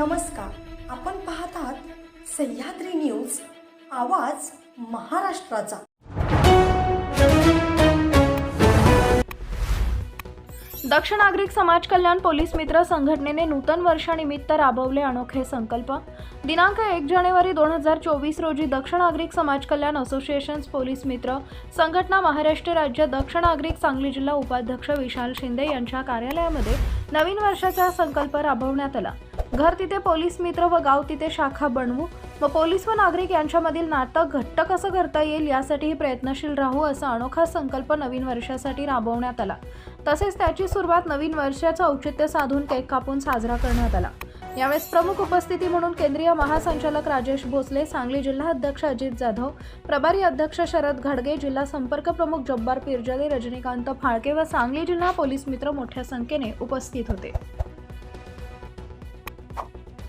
नमस्कार. आपण पाहतात सह्याद्री न्यूज आवाज महाराष्ट्राचा. दक्ष नागरिक समाज कल्याण पोलीस मित्र संघटनेने नूतन वर्षानिमित्त राबवले अनोखे संकल्प. दिनांक एक जानेवारी दोन हजार चोवीस रोजी दक्ष नागरिक समाज कल्याण असोसिएशन्स पोलीस मित्र संघटना महाराष्ट्र राज्य दक्ष नागरिक सांगली जिल्हा उपाध्यक्ष विशाल शिंदे यांच्या कार्यालयामध्ये नवीन वर्षाचा संकल्प राबवण्यात आला. घर तिथे पोलीस मित्र व गाव तिथे शाखा बनवू. व पोलीस व नागरिक यांच्यामधील नातं घट्ट कसं करता येईल यासाठीही प्रयत्नशील राहू असा अनोखा संकल्प नवीन वर्षासाठी राबवण्यात आला. तसेच त्याची सुरुवात नवीन वर्षाचं औचित्य साधून केक कापून साजरा करण्यात आला. यावेळेस प्रमुख उपस्थिती म्हणून केंद्रीय महासंचालक राजेश भोसले सांगली जिल्हा अध्यक्ष अजित जाधव प्रभारी अध्यक्ष शरद घाडगे जिल्हा संपर्क प्रमुख जब्बार पिरजले रजनीकांत फाळके व सांगली जिल्हा पोलीस मित्र मोठ्या संख्येने उपस्थित होते.